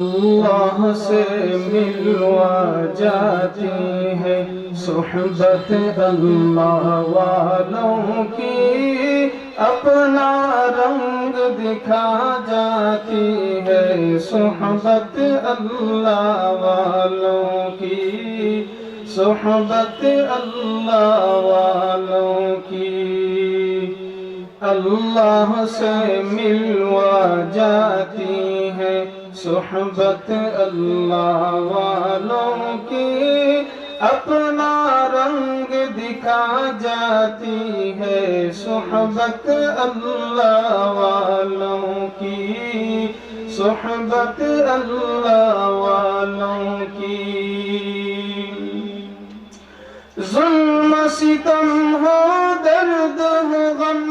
اللہ سے ملوا جاتی ہے صحبت اللہ والوں کی، اپنا رنگ دکھا جاتی ہے صحبت اللہ والوں کی، صحبت اللہ والوں کی۔ اللہ سے ملوا جاتی ہے صحبت اللہ والوں کی اپنا رنگ دکھا جاتی ہے۔ صحبت اللہ والوں کی صحبت اللہ والوں کی۔ ظلم ستم ہو، درد ہو، غم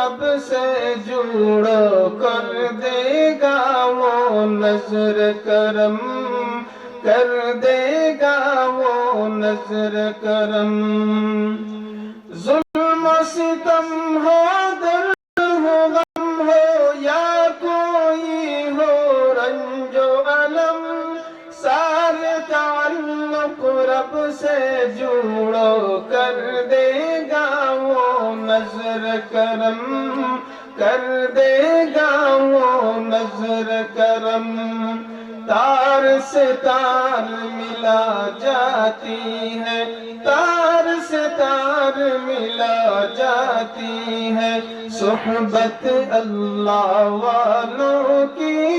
تعلق رب سے جڑ کر دے گا وہ نظر کرم کر دے گا وہ نظر کرم ظلم و ستم ہو درد ہو غم ہو یا کوئی ہو رنج و علم سار تعلق نظر کرم کر دے گا وہ نظر کرم۔ تار سے تار ملا جاتی ہے، تار سے تار ملا جاتی ہے۔ صحبت اللہ والوں کی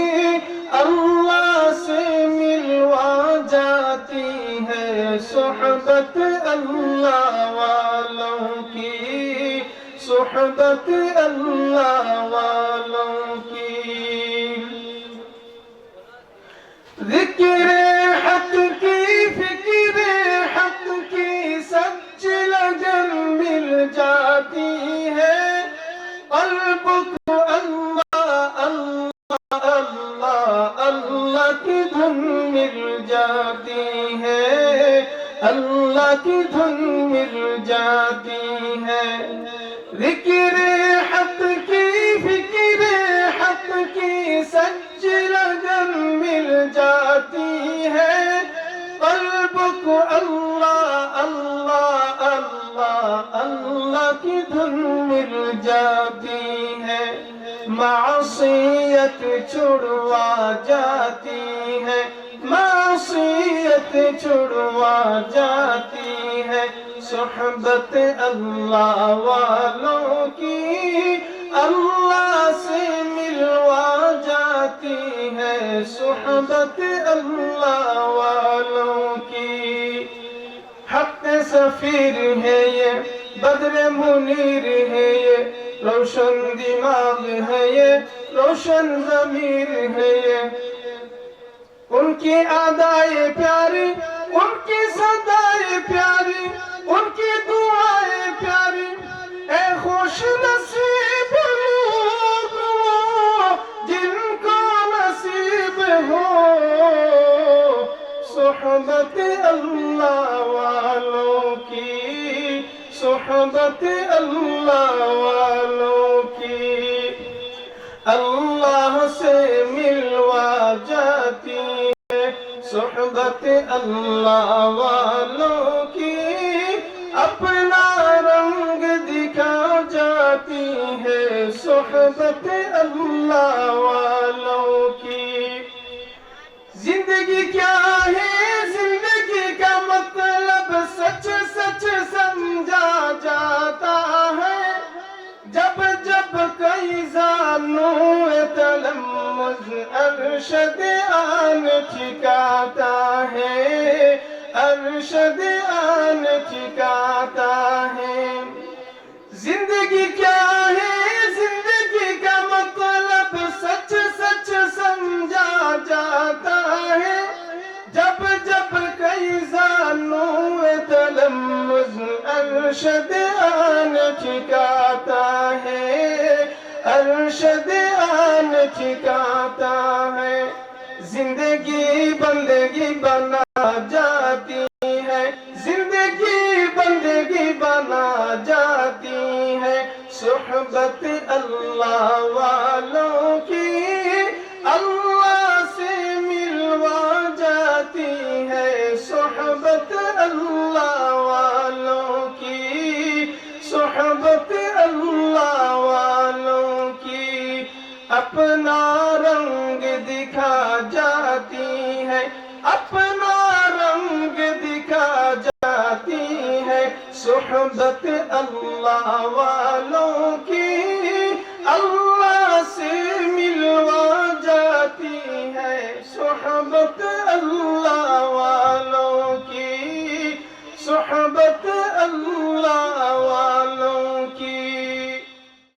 اللہ سے ملوا جاتی ہے۔ صحبت اللہ والوں صحبت اللہ والوں کی ذکر حق کی فکر حق کی سچ لگن مل جاتی ہے قلب کو اللہ اللہ اللہ اللہ کی دھن مل جاتی ہے اللہ کی دھن مل جاتی ہے ذکر حق کی فکر، حق کی سچ لگن مل جاتی ہے۔ قلب کو اللہ اللہ اللہ اللہ کی دھن مل جاتی ہے۔ معصیت چھڑوا جاتی ہے، معصیت چھڑوا جاتی ہے۔ صحبت اللہ والوں کی اللہ سے ملوا جاتی ہے صحبت اللہ والوں کی۔ حق سفیر ہے یہ، بدر منیر ہے یہ۔ روشن دماغ ہے یہ، روشن ضمیر ہے یہ۔ ان کی ادائے پیاری، ان کی صدائے صحبت اللہ والوں کی صحبت اللہ والوں کی۔ اللہ سے ملوا جاتی ہے صحبت اللہ والوں کی۔ اپنا رنگ دکھا جاتی ہے صحبت اللہ والوں کی۔ زندگی کیا ہے؟ تلمز ارشد آن ٹھکاتا ہے، ارشد آن ٹھکاتا ہے۔ زندگی کیا ہے؟ زندگی کا مطلب سچ سچ سمجھا جاتا ہے۔ جب جب کئی زانو تلمز ارشد آن ٹھکاتا ہے ارشد آن ٹھکاتا ہے۔ زندگی بندگی بنا جاتی ہے۔ زندگی بندگی بنا جاتی ہے۔ صحبت اللہ والوں کی اللہ سے ملوا جاتی ہے۔ صحبت اللہ والوں کی صحبت صحبت اللہ والوں کی اللہ